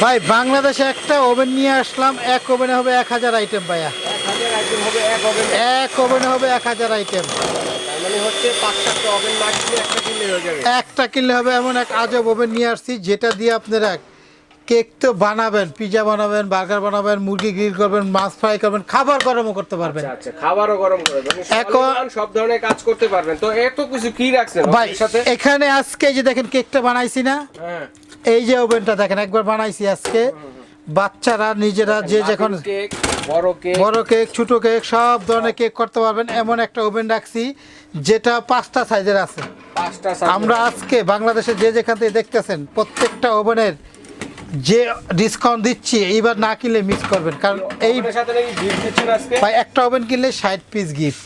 ভাই বাংলাদেশে একটা ওভেন নিয়ে আসলাম এক ওভেনে হবে এক হাজার আইটেম ভাইয়া। এক এক ওভেন। এক হবে এক হাজার আইটেম। মানে একটা কিনলে একটা কিনলে হবে এমন এক আজব ওভেন নিয়ে আসছি যেটা দিয়ে আপনারা কেক তো বানাবেন পিজা বানাবেন বার্গার বানাবেন মুরগি গ্রিল করবেন মাছ ফ্রাই করবেন খাবার গরমও করতে পারবেন। আচ্ছা আচ্ছা খাবারও গরম এখন- সব ধরনের কাজ করতে পারবেন। তো এত কিছু কি রাখছেন ভাই সাথে? এখানে আজকে যে দেখেন কেকটা বানাইছি না হ্যাঁ। এই যে ওভেনটা দেখেন একবার বানাইছি আজকে। বাচ্চারা নিজেরা যে যখন বড় কেক। বড় কেক ছোট কেক সব ধরনের কেক করতে পারবেন। এমন একটা ওভেন রাখছি যেটা পাঁচটা সাইজের আছে। আমরা আজকে বাংলাদেশে যে যেখান থেকে দেখতেছেন প্রত্যেকটা ওভেনের যে ডিসকাউন্ট দিচ্ছি এইবার না কিনলে মিস করবেন। কারণ এই ভাই একটা ওভেন কিনলে ষাট পিস গিফট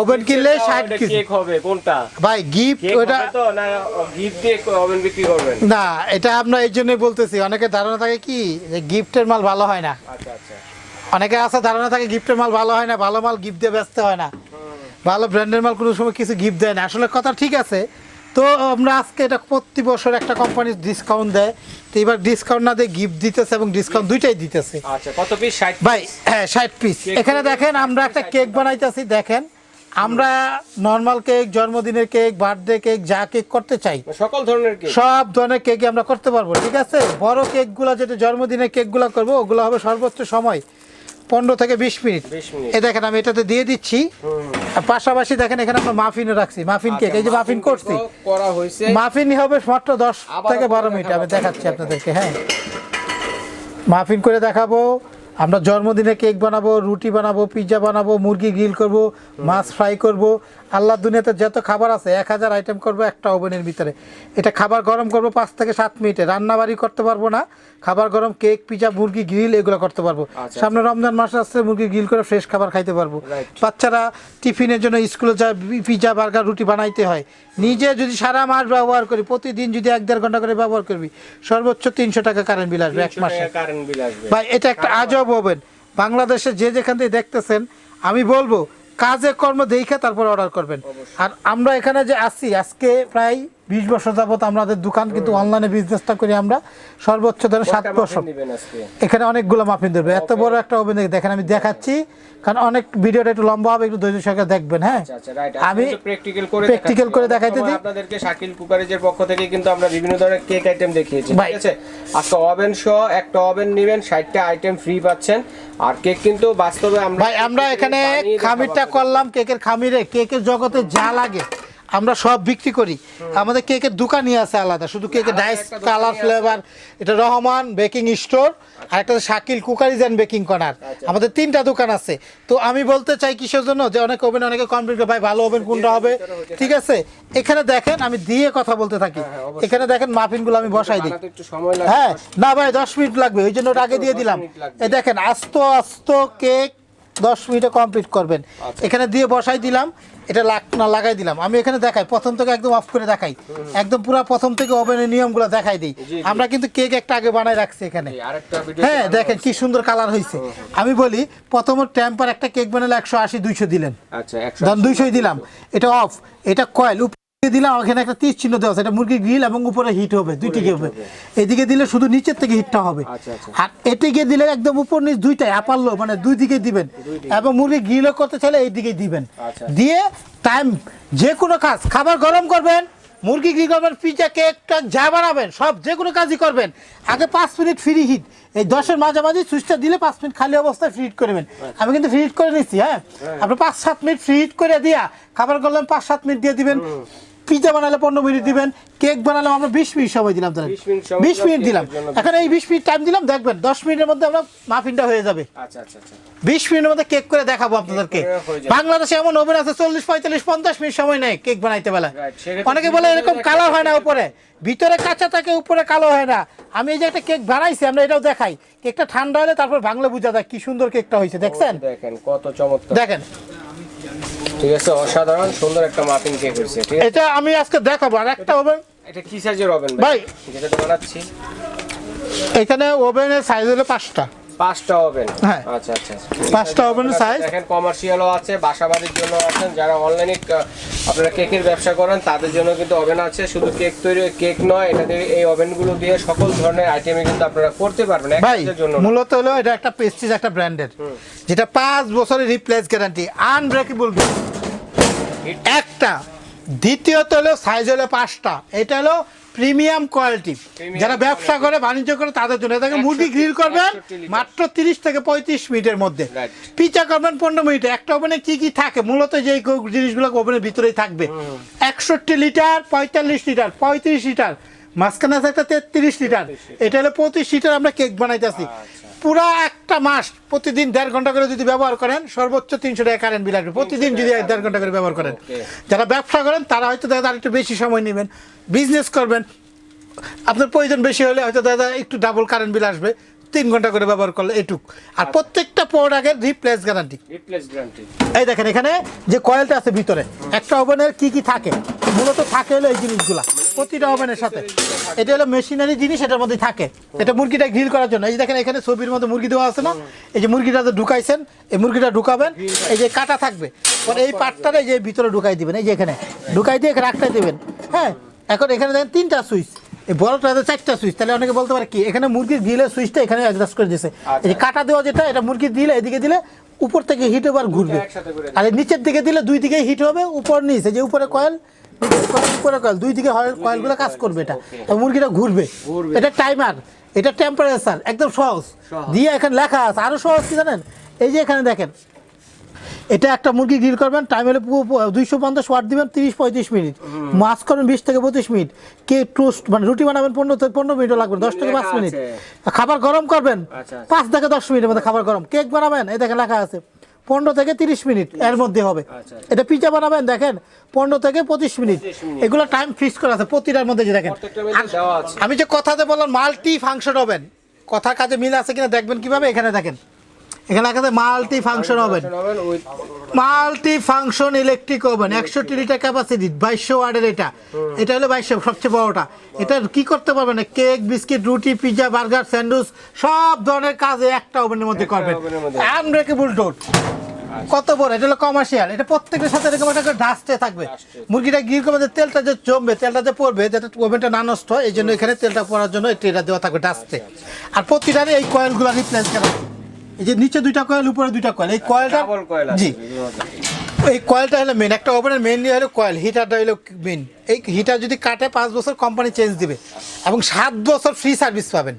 Oven কিনলে 60 piece। কেক হবে? কোনটা? ভাই গিফট ওটা না গিফট ওভেন বিক্রি করবেন? না এটা আমরা এই জন্যই বলতেছি। অনেকে ধারণা থাকে কি যে গিফটের মাল ভালো হয় না। আচ্ছা আচ্ছা। অনেকে আছে ধারণা থাকে গিফটের মাল ভালো হয় না ভালো মাল গিফট দিয়ে ব্যস্ত হয় না। ভালো ব্র্যান্ডের মাল কোনো সময় কিছু গিফট দেয় না। আসলে কথা ঠিক আছে তো আমরা আজকে এটা প্রতি বছর একটা কোম্পানি ডিসকাউন্ট দেয়। তো এবার ডিসকাউন্ট না দিয়ে গিফট দিতেছে এবং ডিসকাউন্ট দুইটাই দিতেছে। আচ্ছা কত পিস 60 ভাই হ্যাঁ ষাট পিস এখানে দেখেন আমরা একটা কেক বানাইতেছি দেখেন। আমরা নর্মাল কেক জন্মদিনের কেক বার্থডে কেক যা কেক করতে চাই। সকল ধরনের কেক। সব ধরনের কেক আমরা করতে পারব ঠিক আছে? বড় কেকগুলো যেটা জন্মদিনের কেকগুলো করব ওগুলো হবে সর্বোচ্চ সময় পনেরো থেকে বিশ মিনিট। এ দেখেন আমি এটাতে দিয়ে দিচ্ছি। পাশাপাশি দেখেন এখানে আমরা মাফিনও রাখছি। মাফিন কেক এই যে মাফিন করছি। করা হয়েছে। মাফিন হবে মাত্র দশ থেকে বারো মিনিট। আমি দেখাচ্ছি আপনাদেরকে হ্যাঁ। মাফিন করে দেখাবো। আমরা জন্মদিনে কেক বানাবো রুটি বানাবো পিৎজা বানাবো মুরগি গ্রিল করব মাছ ফ্রাই করব। আল্লাহ দুনিয়াতে যত খাবার আছে এক হাজার আইটেম করব একটা ওভেনের ভিতরে। এটা খাবার গরম করব পাঁচ থেকে সাত মিনিটে। রান্নাবাড়ি করতে পারব না। খাবার গরম কেক পিজা মুরগি গ্রিল এগুলো করতে পারব। আচ্ছা। সামনে রমজান মাস আসছে মুরগি গ্রিল করে ফ্রেশ খাবার খাইতে পারব। বাচ্চারা টিফিনের জন্য স্কুলে যায় পিজা বার্গার রুটি বানাইতে হয়। নিজে যদি সারা মাস ব্যবহার করি প্রতিদিন যদি এক দেড় ঘণ্টা করে ব্যবহার করবি সর্বোচ্চ তিনশো টাকা কারেন্ট বিল আসবে এক মাসে। কারেন্ট বিল আসবে। ভাই এটা একটা আজব ওভেন বাংলাদেশে যে যেখান থেকে দেখতেছেন আমি বলব কাজে কর্ম দেখে তারপর অর্ডার করবেন। আর আমরা এখানে যে আসি আজকে প্রায় বিশ বছর যাবত আমাদের দোকান কিন্তু অনলাইনে বিজনেসটা করি আমরা সর্বোচ্চ ধরেন সাত বছর। এখানে অনেকগুলো মাফিন ধরবে। এত বড় একটা ওভেন দেখেন আমি দেখাচ্ছি কারণ অনেক ভিডিওটা একটু লম্বা হবে একটু ধৈর্য সহকারে দেখবেন হ্যাঁ? আচ্ছা আচ্ছা আমি প্র্যাকটিক্যাল করে দেখাইতে দিই। আপনাদেরকে শাকিল কুকারেজের পক্ষ থেকে কিন্তু আমরা বিভিন্ন ধরনের কেক আইটেম দেখিয়েছি ঠিক আছে? আজকে ওভেন সহ একটা ওভেন নেবেন 60টা আইটেম ফ্রি পাচ্ছেন। আর কেক কিন্তু বাস্তবে আমরা ভাই আমরা এখানে খামিরটা করলাম কেকের খামিরে। কেকের জগতে যা লাগে আমরা সব বিক্রি করি। আমাদের কেকের দোকানই আছে আলাদা শুধু কেকের ডাইস কালার ফ্লেভার এটা রহমান বেকিং স্টোর আর একটা Shakil cookeries and baking corner. আচ্ছা। আমাদের তিনটা দোকান আছে। তো আমি বলতে চাই কিসের জন্য? যে অনেক ওভেন অনেকে কমপ্লিট ভাই ভালো ওভেন কোনটা হবে? ঠিক আছে? এখানে দেখেন আমি দিয়ে কথা বলতে থাকি। হ্যাঁ, এখানে দেখেন মাফিনগুলো আমি বসাই দিই। হ্যাঁ না ভাই দশ মিনিট লাগবে ওই জন্য ওটা আগে দিয়ে দিলাম। এই দেখেন আস্ত আস্ত কেক দশ মিনিটে কমপ্লিট করবেন। আচ্ছা। এখানে দিয়ে বসাই দিলাম। এটা লাগ না লাগাই দিলাম। আমি এখানে দেখাই প্রথম থেকে একদম অফ করে দেখাই। একদম পুরো প্রথম থেকে ওভেনের নিয়মগুলো দেখাই দিই। আমরা কিন্তু কেক একটা আগে বানাই রাখছি এখানে। হ্যাঁ দেখেন কি সুন্দর কালার হয়েছে আমি বলি প্রথম টেম্পার একটা কেক বানালে একশো আশি দুইশো দিলেন। আচ্ছা দুইশোই দিলাম। এটা অফ এটা কয়েল দিলাম ওখানে একটা তীর চিহ্ন দেওয়া আছে এটা মুরগি গ্রিল এবং উপরে হিট হবে দুইটিকে হবে। এদিকে দিলে শুধু নিচের থেকে হিটটা হবে। আচ্ছা, আচ্ছা। আর এটিকে দিলে একদম উপর নিচ দুইটাই আপারলো মানে দুই দিকে দিবেন। এবং মুরগি গ্রিলও করতে চাইলে এই দিকেই দিবেন। আচ্ছা। দিয়ে টাইম যে কোনো কাজ খাবার গরম করবেন মুরগি গ্রিল করবেন পিজা কেক টেক যা বানাবেন সব যে কোনো কাজই করবেন। আগে পাঁচ মিনিট ফ্রি হিট এই দশের মাঝামাঝি সুইচটা দিলে পাঁচ মিনিট খালি অবস্থায় ফ্রি হিট করবেন আমি কিন্তু ফ্রি হিট করে নিচ্ছি হ্যাঁ? আপনি পাঁচ সাত মিনিট ফ্রি হিট করে দিয়া খাবার করলেন পাঁচ সাত মিনিট দিয়ে দিবেন। পিজা বানালে পনেরো মিনিট দিবেন কেক বানালে আমরা বিশ মিনিট সময় দিলাম তাহলে। 20 মিনিট সময় বিশ মিনিট দিলাম। এখন এই বিশ মিনিট টাইম দিলাম দেখবেন দশ মিনিটের মধ্যে আমরা মাফিনটা হয়ে যাবে। আচ্ছা আচ্ছা আচ্ছা। বিশ মিনিটের মধ্যে কেক করে দেখাবো আপনাদেরকে। বাংলাদেশে এমন ওভেন আছে চল্লিশ পঁয়তাল্লিশ পঞ্চাশ মিনিট সময় নেই কেক বানাইতে বেলা। অনেকে বলে এরকম কালো হয় না উপরে। ভিতরে কাঁচা থাকে উপরে কালো হয় না। আমি এই যে একটা কেক বানাইছি আমরা এটাও দেখাই। কেকটা ঠান্ডা হলে তারপর বাংলা বুঝা যায় কি সুন্দর কেকটা হয়েছে। দেখছেন? দেখেন কত চমৎকার। দেখেন। ঠিক আছে অসাধারণ সুন্দর একটা মাফিন কেক হয়েছে ঠিক আছে? এটা আমি আজকে দেখাবো আর একটা ওভেন এটা কি সাইজের ওভেন ভাই। যেটা বানাচ্ছি। এখানে ওভেনের সাইজ হলো পাঁচটা। পাঁচটা ওভেন হ্যাঁ। আচ্ছা আচ্ছা আচ্ছা। পাঁচটা ওভেনের। দেখেন কমার্শিয়ালও আছে বাসাবাড়ির জন্য আছেন যারা অনলাইনে আপনারা কেকের ব্যবসা করেন তাদের জন্য কিন্তু ওভেন আছে। শুধু কেক তৈরি কেক নয় এটা দিয়ে এই ওভেনগুলো দিয়ে সকল ধরনের আইটেমে কিন্তু আপনারা করতে পারবেন জন্য মূলত হলো এটা একটা পেস্টিজ একটা ব্র্যান্ডের যেটা পাঁচ বছরের রিপ্লেস গ্যারান্টি আনব্রেকেবল একটা। দ্বিতীয়ত হলো সাইজ হলো পাঁচটা। এটা হলো প্রিমিয়াম কোয়ালিটি যারা ব্যবসা করে বাণিজ্য করে তাদের জন্য। এটাকে মুরগি গ্রিল করবেন মাত্র তিরিশ থেকে পঁয়ত্রিশ মিনিটের মধ্যে. পিচা করবেন পনেরো মিনিটে। একটা ওভেনে কি কি থাকে? মূলত যে জিনিসগুলো ওভেনের ভিতরেই থাকবে। একষট্টি লিটার পঁয়তাল্লিশ লিটার পঁয়ত্রিশ লিটার। মাঝখানে আছে একটা তেত্রিশ লিটার। এটা হলো পঁচিশ লিটার আমরা কেক বানাইতেছি। পুরা একটা মাস প্রতিদিন দেড় ঘণ্টা করে যদি ব্যবহার করেন সর্বোচ্চ তিনশো টাকা কারেন্ট বিল আসবে। প্রতিদিন যদি এক দেড় ঘণ্টা করে ব্যবহার করেন। যারা ব্যবসা করেন তারা হয়তো দাদা একটু বেশি সময় নেবেন বিজনেস করবেন। আপনার প্রয়োজন বেশি হলে হয়তো দাদা একটু ডাবল কারেন্ট বিল আসবে। তিন ঘণ্টা করে ব্যবহার করলে এটুক। আর প্রত্যেকটা প্রোডাক্টের রিপ্লেস গ্যারান্টি রিপ্লেস গ্যারান্টি এই দেখেন এখানে যে কয়েলটা আছে ভিতরে একটা ওভেনের কি কি থাকে? মূলত থাকে হলো এই জিনিসগুলা প্রতিটা ওভেনের সাথে। এটা হলো মেশিনারি জিনিস এটার মধ্যে থাকে। এটা মুরগিটা গ্রিল করার জন্য। এই যে দেখেন এখানে ছবির মধ্যে মুরগি দেওয়া আছে না? এই যে মুরগিটা যে ঢুকাইছেন এই মুরগিটা ঢুকাবেন এই যে কাটা থাকবে। পরে এই পাটটারে এই যে ভিতরে ঢুকাই দিবেন এই যে এখানে। ঢুকাই দিয়ে রাখতে দিবেন। হ্যাঁ এখন এখানে দেখেন তিনটা সুইচ এই বড়টাতে চারটা সুইচ তাহলে অনেকে বলতে পারে কি এখানে মুরগির গ্রিলের সুইচটা এখানে অ্যাডজাস্ট করে দিয়েছে। এই যে কাটা দেওয়া যেটা এটা মুরগির দিলে এদিকে দিলে উপর থেকে হিট ওভার ঘুরবে। আর নিচের দিকে দিলে দুই দিকে হিট হবে উপর নিচ এই যে উপরে কয়েল উপরে কয়েল দুই দিকে কয়েলগুলো কাজ করবে এটা। মুরগিটা ঘুরবে। এটা টাইমার এটা টেম্পারেচার একদম সহজ। দিয়ে এখানে লেখা আছে আরও সহজ কি জানেন? এই যে এখানে দেখেন এটা একটা মুরগি গ্রিল করবেন টাইম হলে দুইশো পঞ্চাশ ওয়াট দিবেন তিরিশ পঁয়ত্রিশ মিনিট। মাছ করবেন বিশ থেকে পঁচিশ মিনিট। কে টোস্ট মানে রুটি বানাবেন পনেরো থেকে পনেরো মিনিটও লাগবে দশ থেকে পাঁচ মিনিট। খাবার গরম করবেন আচ্ছা, আচ্ছা। পাঁচ থেকে দশ মিনিটের মধ্যে খাবার গরম। কেক বানাবেন এই দেখে লেখা আছে। পনেরো থেকে তিরিশ মিনিট এর মধ্যে হবে। আচ্ছা। এটা পিজা বানাবেন দেখেন পনেরো থেকে পঁচিশ মিনিট। এগুলো টাইম ফিক্স করা আছে প্রতিটার মধ্যে যে দেখেন। আমি যে কথাতে বললাম মাল্টি ফাংশন হবেন কথার কাজে মিল আছে কিনা দেখবেন কীভাবে? এখানে দেখেন। এখানে আছে মাল্টি ফাংশন হবেন মাল্টি ফাংশন ইলেকট্রিক ওভেন একষট্টি লিটার ক্যাপাসিটি বাইশশো ওয়ার্ডের এটা। এটা হলো বাইশশো সবচেয়ে বড়টা। এটা কি করতে পারবেন কেক বিস্কিট রুটি পিৎজা বার্গার স্যান্ডউইচ সব ধরনের কাজে একটা ওভেনের মধ্যে করবেন আনব্রেকেবল ডোর কত বড়? এটা হলো কমার্শিয়াল এটা প্রত্যেকের সাথে এরকম একটা ডাস্টে থাকবে। মুরগিটা গির করবে যে তেলটা যে জমবে তেলটা যে পড়বে যাতে ওভেনটা না নষ্ট হয় এই জন্য এখানে তেলটা পড়ার জন্য ট্রেটা দেওয়া থাকবে ডাস্টে আর প্রতিটারে এই কয়েলগুলো রিপ্লেস করা। এই যে নিচে দুইটা কয়েল উপরে দুইটা কয়েল এই কয়েলটা জি। এই কয়েলটা হলো মেন একটা ওভেনের মেনলি হলো কয়েল হিটারটা হলো মেন এই হিটার যদি কাটে পাঁচ বছর কোম্পানি চেঞ্জ দিবে। এবং সাত বছর ফ্রি সার্ভিস পাবেন।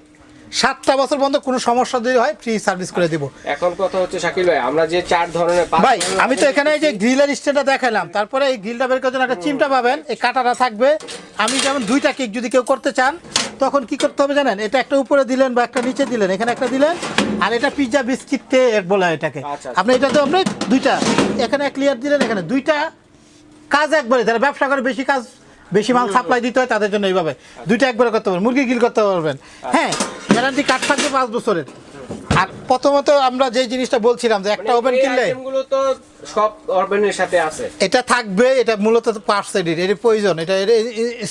সাতটা বছর বন্ধ কোনো সমস্যা যদি হয় ফ্রি সার্ভিস করে দেবো। এখন কথা হচ্ছে শাকিল ভাই আমরা যে চার ধরনের ভাই আমি তো এখানে এই যে গ্রিলের স্ট্যান্ডটা দেখালাম তারপরে এই গ্রিলটা বের করার জন্য একটা চিমটা পাবেন এই কাটাটা থাকবে। আমি যেমন দুইটা কেক যদি কেউ করতে চান তখন কি করতে হবে জানেন? এটা একটা উপরে দিলেন বা একটা নিচে দিলেন এখানে একটা দিলেন আর এটা পিৎজা বিস্কিট টে বলা হয় এটাকে। আচ্ছা, আচ্ছা। আপনি এটা তো আপনি দুইটা এখানে ক্লিয়ার দিলেন এখানে দুইটা কাজ একবারে যারা ব্যবসা করে বেশি কাজ বেশি মাল সাপ্লাই দিতে হয় তাদের জন্য এইভাবে। দুইটা একবারে করতে পারবেন মুরগি গিল করতে পারবেন। হ্যাঁ গ্যারান্টি কার্ড থাকবে পাঁচ বছরের। আর প্রথমত আমরা যে জিনিসটা বলছিলাম যে একটা ওভেন কিনলে তো সব ওভেনের সাথে আছে। এটা থাকবে এটা মূলত পার্টস এডিট এর প্রয়োজন। এটা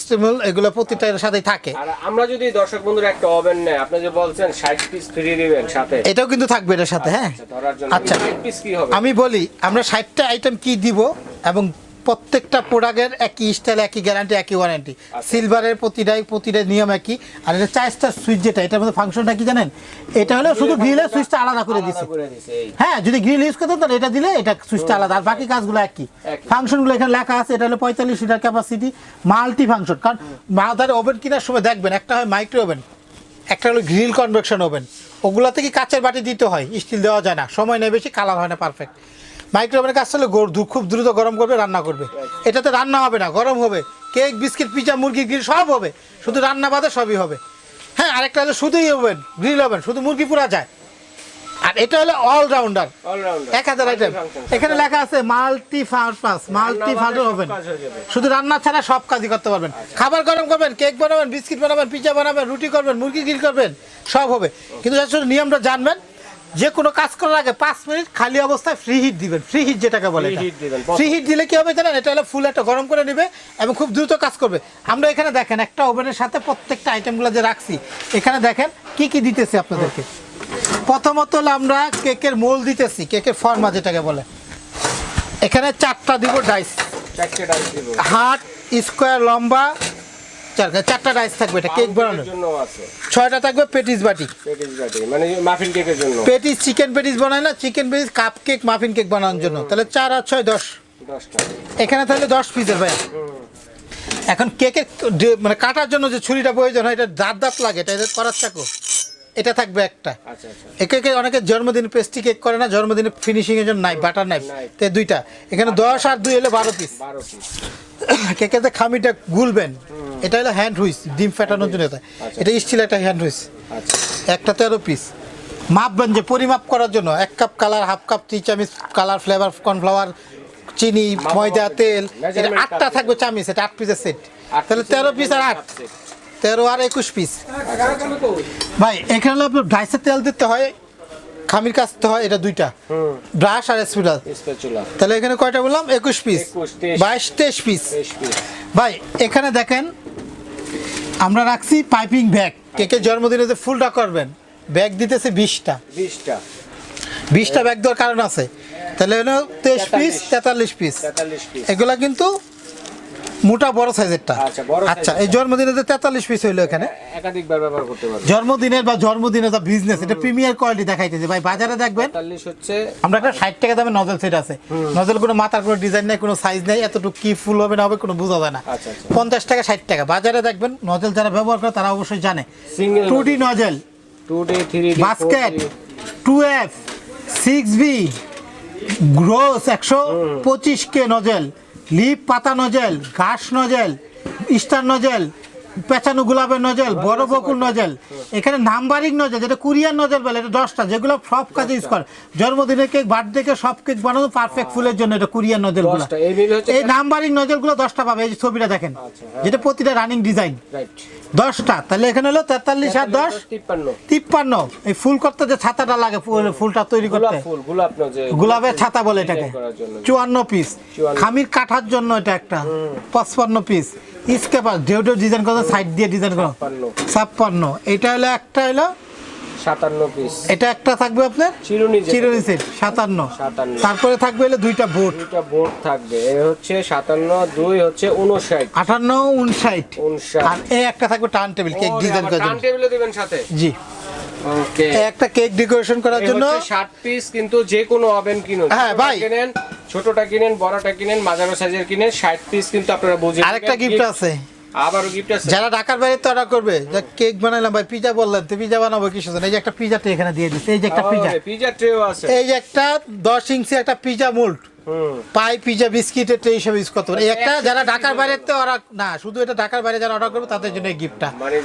স্টেমল এগুলো প্রতিটার সাথেই থাকে। আর আমরা যদি দর্শক বন্ধুরা একটা ওভেন নেয় আপনি যে বলছেন 60 পিস ফ্রি দিবেন সাথে। এটাও কিন্তু থাকবে এটার সাথে হ্যাঁ। আচ্ছা, আচ্ছা 60 পিস কি হবে? আমি বলি আমরা ষাটটা আইটেম কি দিব এবং প্রত্যেকটা প্রোডাক্টের একই স্টাইল একই গ্যারান্টি একই ওয়ারেন্টি সিলভারের প্রতিটাই প্রতিটা নিয়ম একই। আর এটা চার স্টার সুইচ যেটা এটার মধ্যে ফাংশনটা কি জানেন? এটা হলো শুধু গ্রিলের সুইচটা আলাদা করে দিছে। হ্যাঁ যদি গ্রিল ইউজ করতেন তাহলে এটা দিলে এটা সুইচটা আলাদা। আর বাকি কাজগুলো একই। একই। ফাংশনগুলো এখানে লেখা আছে এটা হলো পঁয়তাল্লিশ লিটার ক্যাপাসিটি মাল্টি ফাংশন কারণ মাদার ওভেন কেনার সময় দেখবেন একটা হয় মাইক্রো ওভেন একটা হলো গ্রিল কনভেকশন ওভেন ওগুলোতে কি কাঁচের বাটি দিতে হয়? স্টিল দেওয়া যায় না। সময় নেই বেশি কালার হয় না পারফেক্ট মাইক্রো ওভেনের কাজ দু- খুব দ্রুত গরম করবে রান্না করবে। এটাতে রান্না হবে না গরম হবে। কেক বিস্কিট পিজা মুরগি গ্রিল সব হবে। শুধু রান্না বাদে সবই হবে। হ্যাঁ আরেকটা হলো শুধুই ওভেন গ্রিল ওভেন শুধু মুরগি পুরা যায়। আর এটা হলো অলরাউন্ডার এক হাজার আইটেম এখানে লেখা আছে মাল্টি পারপাস মাল্টি হয়ে যাবে। শুধু রান্না ছাড়া সব কাজই করতে পারবেন। খাবার গরম করবেন কেক বানাবেন বিস্কিট বানাবেন পিজা বানাবেন রুটি করবেন মুরগি গ্রিল করবেন সব হবে। কিন্তু আসলে নিয়মটা জানবেন যে কোনো কাজ করার আগে পাঁচ মিনিট খালি অবস্থায় ফ্রি হিট দিবেন। ফ্রি হিট যেটাকে বলে ফ্রি হিট দিলে কি হবে জানেন? এটা হলো ফুল একটা গরম করে নেবে এবং খুব দ্রুত কাজ করবে। আমরা এখানে দেখেন একটা ওভেনের সাথে প্রত্যেকটা আইটেমগুলো যে রাখছি এখানে দেখেন কি কি দিতেছে আপনাদেরকে? প্রথমত হলো আমরা কেকের মোল দিতেছি কেকের ফর্মা যেটাকে বলে। এখানে চারটা দিব ডাইস হাট স্কোয়ার লম্বা চারটা ডাইস থাকবে এটা কেক বানানোর। জন্য আছে। ছয়টা থাকবে পেটিস বাটি। পেটিস বাটি মানে মাফিন কেকের জন্য। পেটিস চিকেন পেটিস বানায় না chicken patties cupcake muffin cake বানানোর জন্য। তাহলে চার আর ছয় দশ। এখানে তাহলে দশ পিসের ভাই এখন কেকের মানে কাটার জন্য যে ছুরিটা প্রয়োজন হয় এটা দাঁত দাঁত লাগে এটা এদের করার চাকো। এটা থাকবে একটা। একে আচ্ছা। এ কেকে অনেকে জন্মদিন পেস্ট্রি কেক করে না জন্মদিনে ফিনিশিং এর জন্য নাই বাটার নাইফ Knife। তো দুইটা। এখানে দশ আর দুই হলে বারো পিস বারো পিস কেকের যে খামিটা গুলবেন এটা হলো হ্যান্ড হুইস ডিম ফাটানোর জন্য এটা। আচ্ছা। এটা স্টিল একটা হ্যান্ড হুইস আচ্ছা। একটা তেরো পিস মাপবেন যে পরিমাপ করার জন্য এক cup colour half cup tea চামিচ কালার ফ্লেভার কর্নফ্লাওয়ার চিনি ময়দা তেল এটা আটটা থাকবে চামিচ এটা আট পিসের সেট তাহলে তেরো পিস আর আট। তেরো আর একুশ পিস ভাই এখানে আপনার ডাইসের তেল দিতে হয় খামির কাচতে হয় এটা দুইটা। ব্রাশ আর স্পিডাল তাহলে এখানে কয়টা বললাম? একুশ পিস বাইশ তেইশ পিস ভাই এখানে দেখেন আমরা রাখছি পাইপিং ব্যাগ। কেকের জন্মদিনে যে ফুলটা করবেন ব্যাগ দিতেছে বিশটা। বিশটা। বিশটা ব্যাগ দেওয়ার কারণ আছে। তাহলে হলো তেইশ পিস তেতাল্লিশ পিস এগুলা কিন্তু মোটা বড় সাইজেরটা। আচ্ছা, আচ্ছা এই জন্মদিনে যে তেতাল্লিশ পিস হইল এখানে। একাধিকবার ব্যবহার করতে পারবে। জন্মদিনের বা জন্মদিনের যা বিজনেস এটা প্রিমিয়ার কোয়ালিটি দেখাইতেছে ভাই বাজারে দেখবেন হচ্ছে আমরা একটা ষাট টাকা দামে নজল সেট আছে। নজল কোনো মাথার কোনো ডিজাইন নেই কোনো সাইজ নেই এতটুকু কি ফুল হবে না হবে কোনো বোঝা যায় না। আচ্ছা, আচ্ছা। পঞ্চাশ টাকা ষাট টাকা। বাজারে দেখবেন নজল যারা ব্যবহার করে তারা অবশ্যই জানে। Two D nozzle two D three basket two F six B gross একশো পঁচিশ কে নজেল লিপ পাতা নজেল ঘাস নজেল স্টার নজেল পেঁচানো গোলাপের নজেল বড় বকুল নজেল এখানে নাম্বারিং নজেল যেটা কুরিয়ার নজেল বলে এটা দশটা যেগুলো সব কাজে ইউজ করে। জন্মদিনের কেক বার্থডে কেক সব কেক বানানো পারফেক্ট ফুলের জন্য এটা কুরিয়ার নজেলগুলো এই নাম্বারিং নজেলগুলো দশটা পাবে এই ছবিটা দেখেন। আচ্ছা, হ্যাঁ। যেটা প্রতিটা রানিং ডিজাইন দশটা তাহলে এখানে হলো তেতাল্লিশ আর দশ। তিপ্পান্ন। এই ফুল করতে যে ছাতাটা লাগে ফুলটা তৈরি করতে। গোলাপের ছাতা বলে এটাকে। চুয়ান্ন পিস খামির কাঠার জন্য এটা একটা। পঁচপান্ন পিস স্কেপার ঢেউ ডিজাইন করা সাইড দিয়ে ডিজাইন করা। ছাপ্পান্ন। এটা হলো একটা হলো? সাতান্ন পিস এটা একটা থাকবে আপনার? চিরুনি। চিরুনি সেট সাতান্ন। তারপরে থাকবে হলো দুইটা বোট দুইটা বোর্ড থাকবে। এ হচ্ছে সাতান্ন দুই হচ্ছে উনষাট আটান্ন উনষাট উনষাট আর এই একটা থাকবে টার্ন টেবিল কেক ডিজাইন করার টার্ন টেবিলে দিবেন সাথে? জি। ওকে একটা কেক ডেকোরেশন করার জন্য। ষাট পিস কিন্তু যে কোনো ওভেন কিনুন। হ্যাঁ, ভাই। ছোটটা কিনেন বড়টা কিনেন মাঝারো সাইজের কিনেন ষাট পিস কিন্তু আপনারা বুঝে আরেকটা গিফট আছে। আবারও গিফট আছে। যারা ঢাকার বাইরে তো অর্ডার করবে যে কেক বানাইলাম ভাই পিজা বললেন তো পিজা বানাবো কিছু না? এই যে একটা পিজা ট্রে এখানে দিয়ে দিচ্ছে এই যে একটা পিজা পিজা ট্রেও আছে। এই যে একটা দশ ইঞ্চি একটা পিজা মোল্ড পাই পিজা বিস্কিটের ট্রে হিসেবে ইউজ করতে পারে একটা যারা ঢাকার বাইরে তো অর্ডার না শুধু এটা ঢাকার বাইরে যারা অর্ডার করবে তাদের জন্য এই গিফটটা মানে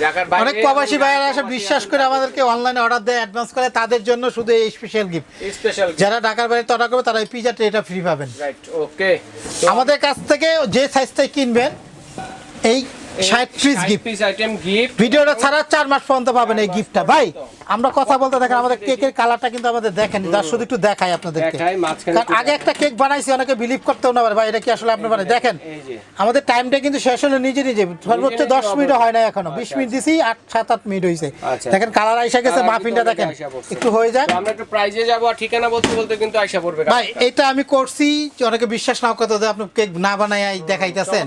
অনেক প্রবাসী ভাইয়েরা এসে বিশ্বাস করে আমাদেরকে অনলাইনে অর্ডার দেয় অ্যাডভান্স করে তাদের জন্য শুধু এই স্পেশাল গিফট স্পেশাল যারা ঢাকার বাইরে অর্ডার করবে তারা এই পিজা ট্রেটা ফ্রি পাবেন। রাইট ওকে আমাদের কাছ থেকে যে সাইজটাই কিনবেন এই ষাট পিস গিফট গিফট ভিডিওটা ছাড়া চার মাস পর্যন্ত পাবেন এই গিফটটা ভাই আমরা কথা বলতে দেখেন আমাদের কেকের কালারটা কিন্তু আমাদের দেখেন যার শুধু একটু দেখাই আপনাদেরকে। কারণ আগে একটা কেক বানাইছি অনেকে বিলিভ করতেও না পারে। ভাই এটা কি আসলে আপনি বানাই দেখেন? আমাদের টাইমটা কিন্তু শেষ হলো নিজে নিজে। সর্বোচ্চ দশ মিনিট হয় না এখনও। বিশ আচ্ছা, মিনিট দিছি আট সাত আট মিনিট হয়েছে আচ্ছা। দেখেন কালার আইসা গেছে মাফিনটা দেখেন। একটু হয়ে যায় আমরা একটু প্রাইজে যাব আর ঠিকানা বলতে বলতে কিন্তু আইসা পড়বে ভাই এটা আমি করছি অনেকে বিশ্বাস না করতে যে আপনি কেক না বানাই দেখাইতেছেন।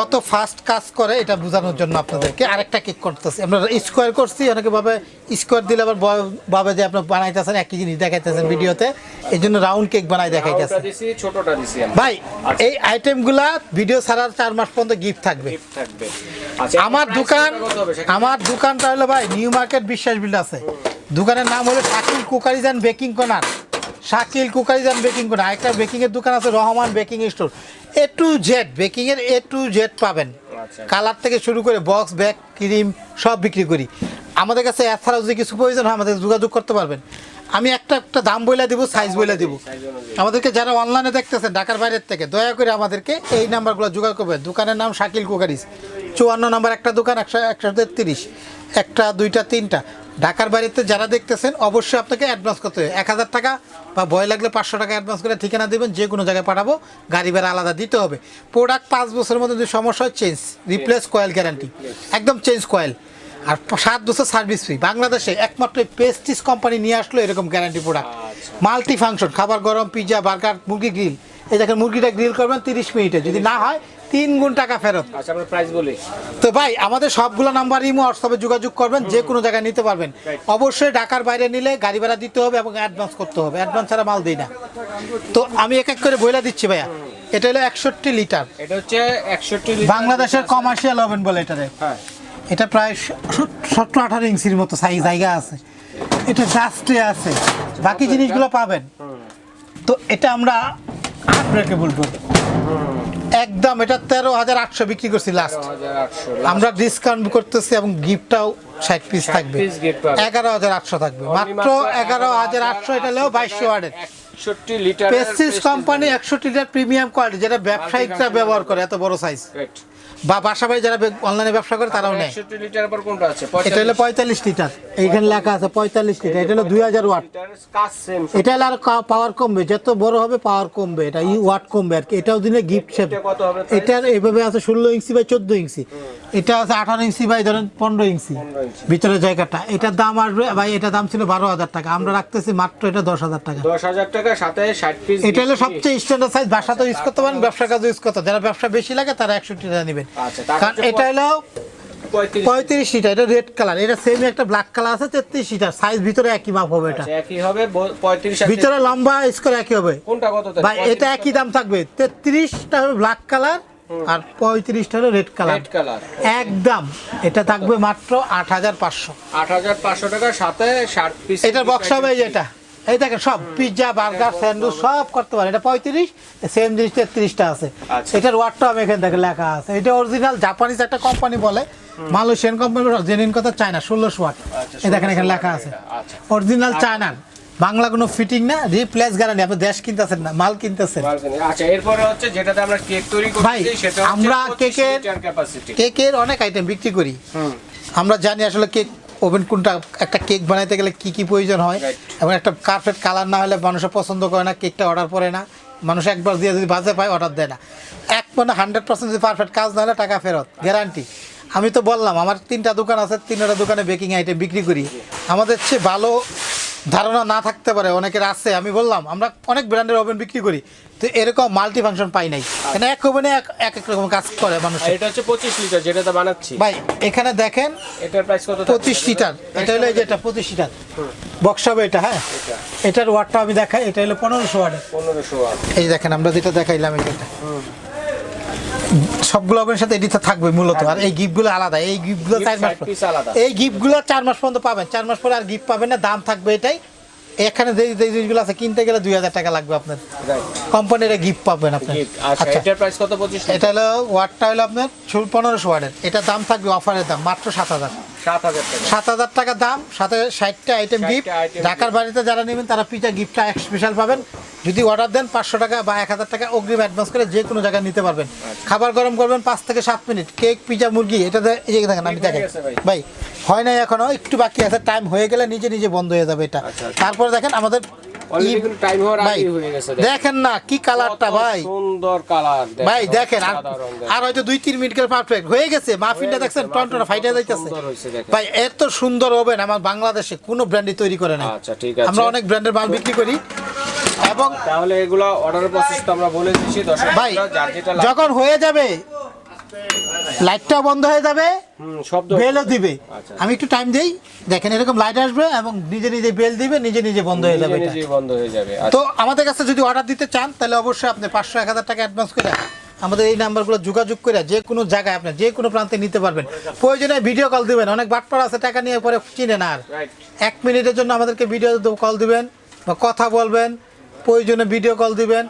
কত ফাস্ট কাজ করে এটা বোঝানোর জন্য আপনাদেরকে। আরেকটা কেক করতেছি। আমরা স্কোয়ার করছি অনেকে ভাবে স্কোয়ার দিলে আবার ভাবে যে আপনি বানাইতেছেন একই জিনিস দেখাইতেছেন ভিডিওতে। এই জন্য রাউন্ড কেক বানাই দেখাইতেছেন ছোটটা দিছি ভাই এই আইটেমগুলা ভিডিও ছাড়ার চার মাস পর্যন্ত গিফট থাকবে। গিফট থাকবে। আচ্ছা আমার দোকান? আমার দোকানটা হলো ভাই নিউ মার্কেট বিশ্বাস বিল্ড আছে। দোকানের নাম হলো Shakil cookeries and baking corner. Shakil cookeries and baking corner. একটা বেকিং এর দোকান আছে Rahman baking store. A to Z baking এর এ টু জেড পাবেন। আচ্ছা। কালার থেকে শুরু করে বক্স, ব্যাগ, ক্রিম সব বিক্রি করি। আমাদের কাছে এছাড়াও যদি কিছু প্রয়োজন হয়, আমাদের যোগাযোগ করতে পারবেন। আমি একটা একটা দাম বইলা দিব সাইজ বইলা দিব। আমাদেরকে যারা অনলাইনে দেখতেছেন, ঢাকার বাইরের থেকে, দয়া করে আমাদেরকে এই নাম্বারগুলো জোগাড় করবেন। দোকানের নাম শাকিল কুকারিস। চুয়ান্ন নাম্বার একটা দোকান, একশো একশো তিরিশ একটা, দুইটা, তিনটা। ঢাকার বাড়িতে যারা দেখতেছেন অবশ্যই আপনাকে অ্যাডভান্স করতে হবে। এক হাজার টাকা বা ভয় লাগলে পাঁচশো টাকা অ্যাডভান্স করে ঠিকানা দেবেন যে কোনো জায়গায় পাঠাবো গাড়ি ভাড়া আলাদা দিতে হবে। প্রোডাক্ট পাঁচ বছরের মধ্যে যদি সমস্যা হয় চেঞ্জ রিপ্লেস কয়েল গ্যারান্টি একদম চেঞ্জ কয়েল আর সাত বছর সার্ভিস ফ্রি বাংলাদেশে একমাত্র পেস্টিস কোম্পানি নিয়ে আসলো এরকম গ্যারান্টি প্রোডাক্ট। মাল্টি ফাংশন খাবার গরম পিৎজা বার্গার মুরগি গ্রিল এই দেখেন মুরগিটা গ্রিল করবেন তিরিশ মিনিটে। যদি না হয় তিন গুণ টাকা ফেরত। আচ্ছা আমরা প্রাইস বলি। তো ভাই আমাদের সবগুলো নাম্বার ইমো হোয়াটসঅ্যাপে যোগাযোগ করবেন যে কোনো জায়গায় নিতে পারবেন। অবশ্যই ঢাকার বাইরে নিলে গাড়ি ভাড়া দিতে হবে এবং অ্যাডভান্স করতে হবে। অ্যাডভান্স ছাড়া মাল দিই না। তো আমি এক এক করে বইলা দিচ্ছি ভাইয়া। এটা হলো একষট্টি লিটার। এটা হচ্ছে একষট্টি বাংলাদেশের কমার্শিয়াল ওভেন বলে এটারে হ্যাঁ। এটা প্রায় সত্তর আঠারো ইঞ্চির মতো সাইজ জায়গা আছে। এটা ডাস্টে আছে। বাকি জিনিসগুলো পাবেন। তো এটা আমরা আনব্রেকেবল ডোর একদম এটা তেরো হাজার আটশো বিক্রি করছি লাস্ট আমরা ডিসকাউন্ট করতেছি এবং গিফটটাও ষাট পিস থাকবে। এগারো হাজার আটশো থাকবে। মাত্র এগারো হাজার আটশো এটা হলেও বাইশশো ওয়ার্ডের। একষট্টি লিটার পেস্টিস কোম্পানি একশো লিটার প্রিমিয়াম কোয়ালিটি যেটা ব্যবসায়িকরা ব্যবহার করে এত বড় সাইজ বা বাসা বাড়ি যারা অনলাইনে ব্যবসা করে তারাও নেয়। একষট্টি লিটার পর কোনটা আছে? এটা হলো পঁয়তাল্লিশ লিটার। এইখানে লেখা আছে পঁয়তাল্লিশ লিটার। এটা হলো দুই হাজার ওয়াট। এটা হলো আর পাওয়ার কমবে। যত বড় হবে পাওয়ার কমবে। এটা ই ওয়াট কমবে আর কি। এটাও দিনে গিফট শেপ? এটার এইভাবে আছে ষোলো ইঞ্চি বাই চোদ্দ ইঞ্চি। এটা আছে আঠারো ইঞ্চি বাই ধরেন পনেরো ইঞ্চি। 15 ইঞ্চি। ভিতরে জায়গাটা। এটার দাম আসবে ভাই এটার দাম ছিল বারো হাজার টাকা। আমরা রাখতেছি মাত্র এটা দশ হাজার টাকা। দশ হাজার টাকা সাথে ষাট পিস এটা হলো সবচেয়ে স্ট্যান্ডার্ড সাইজ বাসাতে ইউজ করতে পারেন ব্যবসার কাজে ইউজ করতে যারা ব্যবসা বেশি লাগে তারা একষট্টি টাকা নেবেন। আচ্ছা, কারণ এটা হলো পঁয়ত্রিশ লিটার এটা রেড কালার এটা সেম একটা ব্ল্যাক কালার আছে তেত্রিশ লিটার সাইজ ভিতরে একই মাপ হবে এটা। আচ্ছা, একই হবে পঁয়ত্রিশ ভিতরে লম্বা স্কোয়ার একই হবে। কোনটা কত ভাই এটা একই দাম থাকবে। তেত্রিশটা হলো ব্ল্যাক কালার আর পঁয়ত্রিশটা হলো রেড কালার রেড কালার একদম এটা থাকবে মাত্র আট হাজার পাঁচশো। আট হাজার পাঁচশো টাকা সাথে ষাট পিস এটার বক্স হবে এটা এই দেখেন সব পিৎজা বার্গার স্যান্ডউইচ সব করতে পারে এটা পঁয়ত্রিশ সেম জিনিস তেত্রিশটা আছে। আচ্ছা। এটার ওয়াটটা আমি এখানে দেখে লেখা আছে। এটা অরিজিনাল জাপানিজ একটা কোম্পানি বলে। মালয়েশিয়ান কোম্পানি জেনুইন কথা চায়না ষোলোশো ওয়াট এই দেখেন এখানে লেখা আছে। আচ্ছা। অরিজিনাল চায়নার বাংলা কোনো ফিটিং না রিপ্লেস গ্যারান্টি আপনি দেশ কিনতেছেন না মাল কিনতেছেন। আচ্ছা এরপরে হচ্ছে যেটাতে আমরা কেক তৈরি ভাই, করছি সেটা আমরা কেকের- কেকের অনেক আইটেম বিক্রি করি। আমরা জানি আসলে কেক ওভেন কোনটা একটা কেক বানাইতে গেলে কি কি প্রয়োজন হয়? এবং একটা কার্পেট কালার না হলে মানুষ পছন্দ করে না কেকটা অর্ডার করে না। মানুষ একবার দিয়ে যদি বাজে পায় অর্ডার দেয় না। এক মানে হান্ড্রেড পার্সেন্ট যদি পারফেক্ট কাজ না হলে টাকা ফেরত গ্যারান্টি আমি তো বললাম আমার তিনটা দোকান আছে তিনটা দোকানে বেকিং আইটেম বিক্রি করি। আমাদের চেয়ে ভালো ধারণা না থাকতে পারে অনেকের আছে আমি বললাম আমরা অনেক ব্র্যান্ডের ওভেন বিক্রি করি তো এরকম মাল্টি ফাংশন পাই নাই। মানে এক ওভেনে এক এক এক রকম কাজ করে মানুষ এটা হচ্ছে পঁচিশ লিটার যেটাতে বানাচ্ছি। ভাই এখানে দেখেন এটার প্রাইস কত পঁচিশ লিটার এটা হলো এই যে এটা পঁচিশ লিটার বক্স হবে এটা হ্যাঁ? এটা। এটার ওয়াটটা আমি দেখাই এটা হলো পনেরোশো ওয়াটের পনেরোশো ওয়াট এই দেখেন আমরা যেটা দেখাইলাম এটা। যেটা সবগুলো ওভেনের সাথে এডিটা থাকবে মূলত। আর এই গিফটগুলো আলাদা। এই গিফটগুলো চার মাস। এই গিফটগুলো চার মাস পর্যন্ত পাবেন। চার মাস পরে আর গিফট পাবেন না। দাম থাকবে এটাই। এখানে যে যে জিনিসগুলো আছে কিনতে গেলে দুই হাজার টাকা লাগবে আপনার। কোম্পানির গিফট পাবেন আপনি। আচ্ছা। এটার প্রাইস কত? পঁচিশ এটা হলো ওয়াটটা হলো আপনার পনেরোশো ওয়াটের। এটা দাম থাকবে অফারের দাম মাত্র সাত হাজার। সাত হাজার টাকা। দাম সাথে ষাটটা আইটেম গিফট ঢাকার বাড়িতে যারা নেবেন তারা পিজা গিফটটা এক স্পেশাল পাবেন। যদি অর্ডার দেন পাঁচশো টাকা বা এক হাজার টাকা অগ্রিম অ্যাডভান্স করে যে কোনো জায়গায় নিতে পারবেন। আচ্ছা। খাবার গরম করবেন পাঁচ থেকে সাত মিনিট। কেক পিজা মুরগি এটা এই যে দেখেন আমি দেখেন। ভাই। হয় না এখনও একটু বাকি আছে টাইম হয়ে গেলে নিজে নিজে বন্ধ হয়ে যাবে এটা। আচ্ছা, আচ্ছা। তারপরে দেখেন আমাদের দেখেন। না কি কালারটা ভাই। সুন্দর কালার ভাই দেখেন আর হয়তো দুই তিন মিনিট পারফেক্ট হয়ে গেছে মাফিনটা দেখছেন টনটনা ফাইটে যাইতেছে। ভাই এত সুন্দর ওভেন আমার বাংলাদেশে কোনো ব্র্যান্ডই তৈরি করে না আচ্ছা ঠিক আছে। আমরা অনেক ব্র্যান্ডের মাল বিক্রি করি। এবং তাহলে এগুলো অর্ডারের প্রসেস তো আমরা বলে দিচ্ছি দর্শক ভাই যখন হয়ে যাবে লাইটটাও বন্ধ হয়ে যাবে। শব্দ বেলও দিবে। আচ্ছা। আমি একটু টাইম দেই। দেখেন এরকম লাইট আসবে এবং নিজে নিজে বেল দিবে নিজে নিজে বন্ধ হয়ে যাবে বন্ধ হয়ে যাবে তো আচ্ছা আমাদের কাছে যদি অর্ডার দিতে চান তাহলে অবশ্যই আপনি পাঁচশো এক হাজার টাকা অ্যাডভান্স করে আমাদের এই নাম্বারগুলো যোগাযোগ করে যে কোনো জায়গায় আপনি যে কোনো প্রান্তে নিতে পারবেন। প্রয়োজনে ভিডিও কল দিবেন। অনেক বাটপার আছে টাকা নিয়ে পরে চিনে না আর এক মিনিটের জন্য আমাদেরকে ভিডিও কল দিবেন বা কথা বলবেন। প্রয়োজনে ভিডিও কল দিবেন।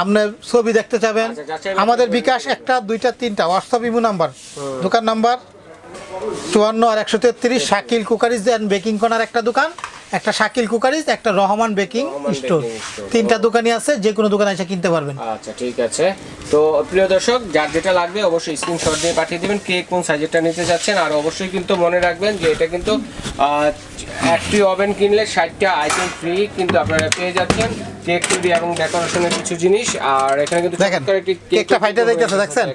আপনি ছবি দেখতে চাবেন। আচ্ছা, আমাদের বিকাশ একটা দুইটা তিনটা হোয়াটসঅ্যাপ ইমো নাম্বার দোকান নাম্বার চুয়ান্ন আর একশো তেত্রিশ Shakil cookeries and baking corner একটা দোকান। একটা শাকিল কুকারিজ একটা রহমান বেকিং স্টোর। তিনটা দোকানই আছে যে কোনো দোকানে এসে কিনতে পারবেন। আচ্ছা ঠিক আছে। তো প্রিয় দর্শক যার যেটা লাগবে অবশ্যই স্ক্রিনশট দিয়ে পাঠিয়ে দিবেন কে কোন সাইজেরটা নিতে যাচ্ছেন। আর অবশ্যই কিন্তু মনে রাখবেন যে এটা কিন্তু একটি ওভেন কিনলে ষাটটা আইটেম ফ্রি কিন্তু আপনারা পেয়ে যাচ্ছেন। কেক তৈরি এবং ডেকোরেশনের কিছু জিনিস। আর এখানে কিন্তু দেখেন কেকটা ফাইটে দেখছেন?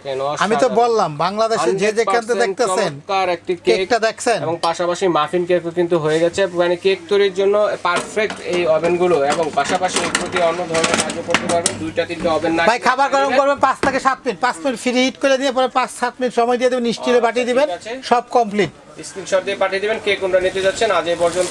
আমি তো বললাম বাংলাদেশে যে যেখানতে দেখতেছেন চমৎকার একটি কেক কেকটা দেখছেন। এবং পাশাপাশি মাফিন কেকও কিন্তু হয়ে গেছে। মানে কেক তৈরির জন্য পারফেক্ট এই ওভেনগুলো এবং পাশাপাশি এগুলো দিয়ে অন্য ধরনের কাজও করতে পারবেন দুইটা তিনটা ওভেন না ভাই খাবার গরম করবেন পাঁচ থেকে সাত মিনিট। পাঁচ মিনিট ফ্রি হিট করে দিয়ে পরে পাঁচ সাত মিনিট সময় দিয়ে দেবেন স্টিলে আচ্ছা, পাঠিয়ে দিবেন। সব কমপ্লিট স্ক্রিনশট দিয়ে পাঠিয়ে দিবেন কে কোনটা নিতে যাচ্ছেন আজ এই পর্যন্ত